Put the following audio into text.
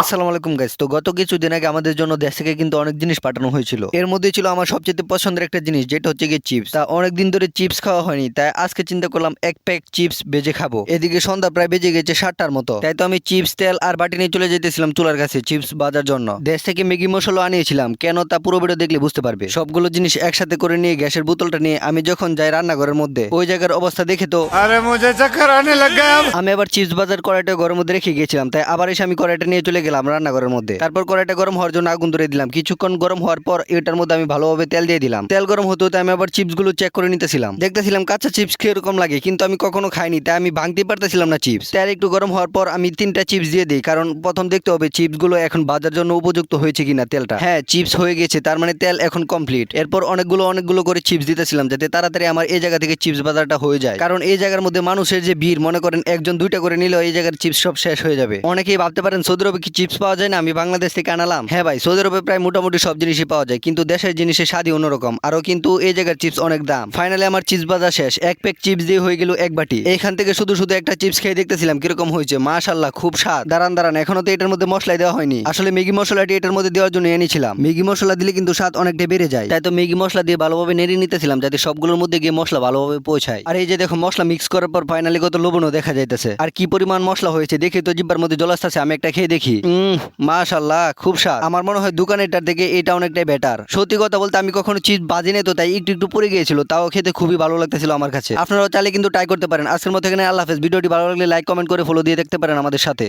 আসসালামু আলাইকুম গাইজ তো গত কিছুদিন আগে আমাদের জন্য দেশ থেকে কিন্তু অনেক জিনিস পাঠানো হয়েছিল। এর মধ্যে ছিল আমার সবচেয়ে পছন্দের একটা জিনিস যেটা হচ্ছে গিয়ে চিপস তা অনেক দিন ধরে চিপস খাওয়া হয়নি তাই আজকে চিন্তা করলাম এক প্যাক চিপস বেজে খাব। এদিকে সন্ধ্যা প্রায় বেজে গেছে সাতটার মতো তাই তো আমি চিপস তেল আর বাটি নিয়ে চলে যেতেছিলাম চুলার কাছে চিপস বাজার জন্য। দেশ থেকে ম্যাগি মশলা আনিয়েছিলাম কেন তা পুরো ভিডিও দেখলে বুঝতে পারবে। সবগুলো জিনিস একসাথে করে নিয়ে গ্যাসের বোতলটা নিয়ে আমি যখন যাই রান্নাঘরের মধ্যে ওই জায়গার অবস্থা দেখে তো আমি আবার চিপস বাজার কড়াইটা ঘরের মধ্যে রেখে গেছিলাম তাই আবার এসে আমি কড়াইটা নিয়ে চলে গেলাম। রান্নাঘরের মধ্যে। তারপর কড়াইটা গরম হওয়ার জন্য আগুন ধরে দিলাম। কিছুক্ষণ গরম হওয়ার পর এটার মধ্যে আমি ভালোভাবে তেল দিয়ে দিলাম। তেল গরম হতে হতে আমি আবার চিপসগুলো চেক করে নিতেছিলাম। দেখতেছিলাম কাঁচা চিপস কীরকম লাগে, কিন্তু আমি কখনো খাইনি, তাই আমি ভাঙতে পারতেছিলাম না চিপস। তেল একটু গরম হওয়ার পর আমি তিনটা চিপস দিয়ে দিই, কারণ প্রথম দেখতে হবে চিপসগুলো এখন বাজার জন্য উপযুক্ত হয়েছে কিনা তেলটা। হ্যাঁ চিপস হয়ে গেছে, তার মানে তেল এখন কমপ্লিট এরপর অনেকগুলো অনেকগুলো করে চিপস দিতেছিলাম, যাতে তাড়াতাড়ি আমার এই জায়গা থেকে চিপস বাজারটা হয়ে যায়। কারণ এই জায়গার মধ্যে মানুষের যে ভিড়, মনে করেন একজন দুইটা করে নিলেও এই জায়গার চিপস সব শেষ হয়ে যাবে। অনেকেই ভাবতে পারেন সৌদি আরবে কি চিপস পাওয়া যায় না, আমি বাংলাদেশ থেকে আনালাম। হ্যাঁ ভাই, সৌদি আরবে প্রায় মোটামুটি সব জিনিসই পাওয়া যায়, কিন্তু দেশের জিনিসের স্বাদই অন্যরকম। আরও কিন্তু এই জায়গার চিপস অনেক দাম। ফাইনালি আমার চিপস বাজার শেষ। এক প্যাক চিপস দিয়ে হয়ে গেল এক বাটি। এখান থেকে শুধু শুধু একটা চিপস খেয়ে দেখতেছিলাম কীরকম হয়েছে। মাশাল্লাহ খুব স্বাদ। দাঁড়ান দাঁড়ান এখনও তো এটার মধ্যে মশলাই দেওয়া হয়নি। আসলে ম্যাগি মশলাটি এটার মধ্যে দেওয়ার জন্য এনেছিলাম। ম্যাগি মশলা দিলে কিন্তু স্বাদ অনেকটা বেড়ে যায়। তাই তো ম্যাগি মশলা দিয়ে ভালোভাবে নেড়ে নিতেছিলাম, যাতে সবগুলোর মধ্যে গিয়ে মশলা ভালোভাবে পৌঁছায়। আর এই যে দেখো, মশলা মিক্স করার পর ফাইনালি কত লবণও দেখা যাইতেছে। আর কি পরিমাণ মশলা হয়েছে, দেখে তো জিব্বার মধ্যে জল আসতেছে, আমি একটা খেয়ে দেখি। উম, মাশাল্লাহ, খুব স্বাদ। আমার মনে হয় দোকানেরটার থেকে এটা অনেকটাই বেটার সত্যি কথা বলতে আমি কখনো চিজ বাজি নেই তো, তাই একটু একটু পড়ে গিয়েছিল, তাও খেতে খুবই ভালো লাগতেছিল আমার কাছে। আপনারাও চাইলে কিন্তু ট্রাই করতে পারেন। আজকের মতো এখানে আল্লাহ হাফেজ। ভিডিওটি ভালো লাগলে লাইক কমেন্ট করে ফলো দিয়ে দেখতে পারেন আমাদের সাথে।